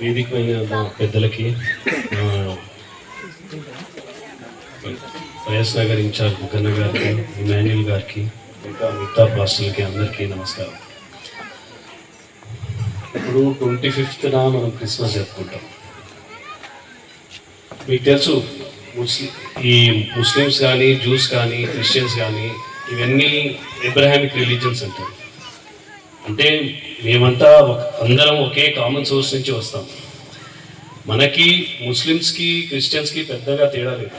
వేదికమైన పెద్దలకి ఆ, YS Nagar incharge Buggana గారికి ఇమాన్యుల్ గారికి ఇంకా మిగతా పాస్టర్లకి అందరికీ నమస్కారం. ఇప్పుడు ట్వంటీ ఫిఫ్త్న మనం క్రిస్మస్ జరుపుకుంటాం. మీకు తెలుసు ముస్లిం ఈ ముస్లిమ్స్ కానీ జూస్ కానీ క్రిస్టియన్స్ కానీ ఇవన్నీ ఇబ్రాహామిక్ రిలీజన్స్ అంటారు. అంటే మేమంతా ఒక- అందరం ఒకే కామన్ సోర్స్ నుంచి వస్తాం. మనకి ముస్లిమ్స్కి క్రిస్టియన్స్కి పెద్దగా తేడా లేదు.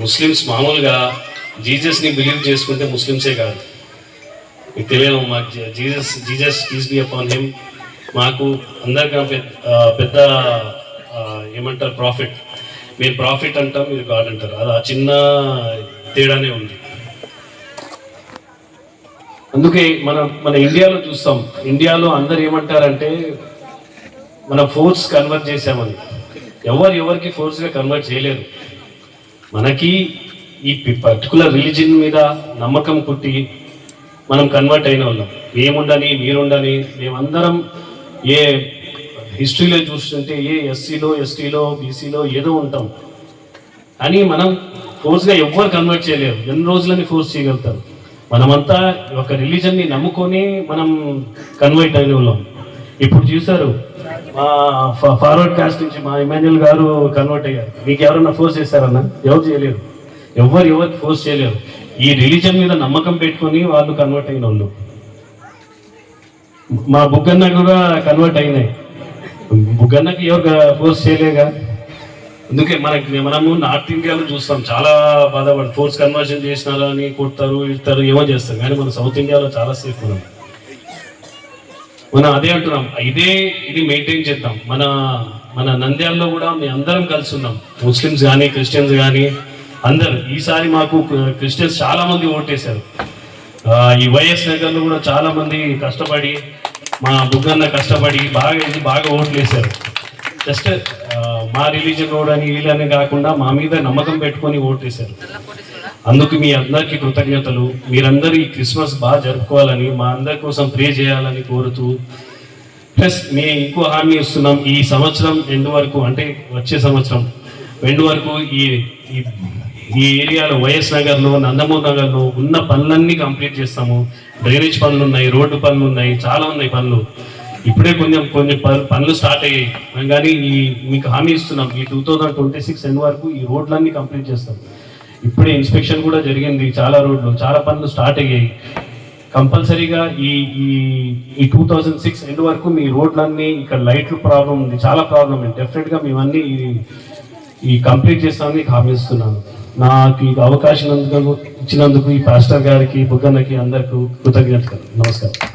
ముస్లిమ్స్ మామూలుగా జీసస్ని బిలీవ్ చేసుకుంటే ముస్లిమ్సే కాదు. మీకు తెలియదు మాకు G- Jesus is be upon him మాకు అందరికీ పెద్ద ఏమంటారు ప్రాఫిట్ మీరు ప్రాఫిట్ అంటాం మీరు గాడ్ అంటారు. అది ఆ చిన్న తేడానే ఉంది. అందుకే మన మన ఇండియాలో చూస్తాం. ఇండియాలో అందరు ఏమంటారంటే మన ఫోర్స్ కన్వర్ట్ చేసామని ఎవరు ఎవరికి ఫోర్స్గా కన్వర్ట్ చేయలేరు. మనకి ఈ పర్టికులర్ రిలీజన్ మీద నమ్మకం పుట్టి మనం కన్వర్ట్ అయిన వాళ్ళం. మేముండని మీరుండని మేమందరం ఏ హిస్టరీలో చూస్తుంటే ఏ ఎస్సీలో ఎస్టీలో బీసీలో ఏదో ఉంటాం. అని మనం ఫోర్స్గా ఎవ్వరు కన్వర్ట్ చేయలేరు. ఎన్ని రోజులని ఫోర్స్ చేయగలుగుతారు? మనమంతా ఒక రిలీజన్ని నమ్ముకొని మనం కన్వర్ట్ అయిన వాళ్ళం. ఇప్పుడు చూసారు మా ఫార్వర్డ్ కాస్ట్ నుంచి మా ఇమాన్యుల్ గారు కన్వర్ట్ అయ్యారు. మీకు ఎవరన్నా ఫోర్స్ చేశారన్నా? ఎవరు చేయలేరు. ఎవరు ఎవరు ఫోర్స్ చేయలేరు. ఈ రిలీజన్ మీద నమ్మకం పెట్టుకొని వాళ్ళు కన్వర్ట్ అయిన వాళ్ళు. మా బుగ్గన్న కూడా కన్వర్ట్ అయినాయి. బుగ్గన్నకి ఎవరు ఫోర్స్ చేయలేగా? అందుకే మనకి మనము నార్త్ ఇండియాలో చూస్తాం. చాలా బాధపడి ఫోర్స్ కన్వర్షన్ చేసినారు అని కొడతారు ఇస్తారు ఏమో చేస్తారు. కానీ మన సౌత్ ఇండియాలో చాలా సేఫ్ మనం. మనం అదే అంటున్నాం. ఇదే ఇది మెయింటైన్ చేద్దాం. మన మన నంద్యాలలో కూడా మేము అందరం కలిసి ఉన్నాం. ముస్లిమ్స్ కానీ క్రిస్టియన్స్ కానీ అందరు. ఈసారి మాకు క్రిస్టియన్స్ చాలా మంది ఓటేశారు. ఈ వైఎస్ నగర్లో కూడా చాలా మంది కష్టపడి మా బుగ్గన్న కష్టపడి బాగా ఇది బాగా ఓట్లు వేశారు. జస్ట్ మా రిలీజన్ ఓడని వీళ్ళని కాకుండా మా మీద నమ్మకం పెట్టుకొని ఓటేశారు అందుకు మీ అందరికీ కృతజ్ఞతలు. మీరందరూ ఈ క్రిస్మస్ బాగా జరుపుకోవాలని మా అందరి కోసం ప్రే చేయాలని కోరుతూ ప్లస్ మేము ఇంకో హామీ ఇస్తున్నాం. ఈ సంవత్సరం ఎండ్ వరకు అంటే వచ్చే సంవత్సరం ఎండ్ వరకు ఈ ఈ- ఏరియాలో వైఎస్ నగర్లో నందమూరి నగర్లో ఉన్న పనులన్నీ కంప్లీట్ చేస్తాము. డ్రైనేజ్ పనులు ఉన్నాయి రోడ్డు పనులు ఉన్నాయి చాలా ఉన్నాయి పనులు. ఇప్పుడే కొంచెం కొన్ని ప- పనులు స్టార్ట్ అయ్యాయి. కానీ ఈ మీకు హామీ ఇస్తున్నాం. ఈ two thousand twenty six end వరకు ఈ రోడ్లన్నీ కంప్లీట్ చేస్తాం. ఇప్పుడే ఇన్స్పెక్షన్ కూడా జరిగింది చాలా రోడ్లు. చాలా పనులు స్టార్ట్ అయ్యాయి. కంపల్సరీగా ఈ ఈ ఈ టూ థౌజండ్ సిక్స్ ఎండ్ వరకు మీ రోడ్లన్నీ ఇక్కడ లైట్లు ప్రాబ్లం ఉంది. చాలా ప్రాబ్లం ఉంది. డెఫినెట్గా మేమన్నీ ఈ- కంప్లీట్ చేస్తామని హామీస్తున్నాను నాకు ఈ అవకాశం ఇచ్చినందుకు ఈ పాస్టర్ గారికి బుగ్గన్నకి అందరికీ కృతజ్ఞతలు. నమస్కారం.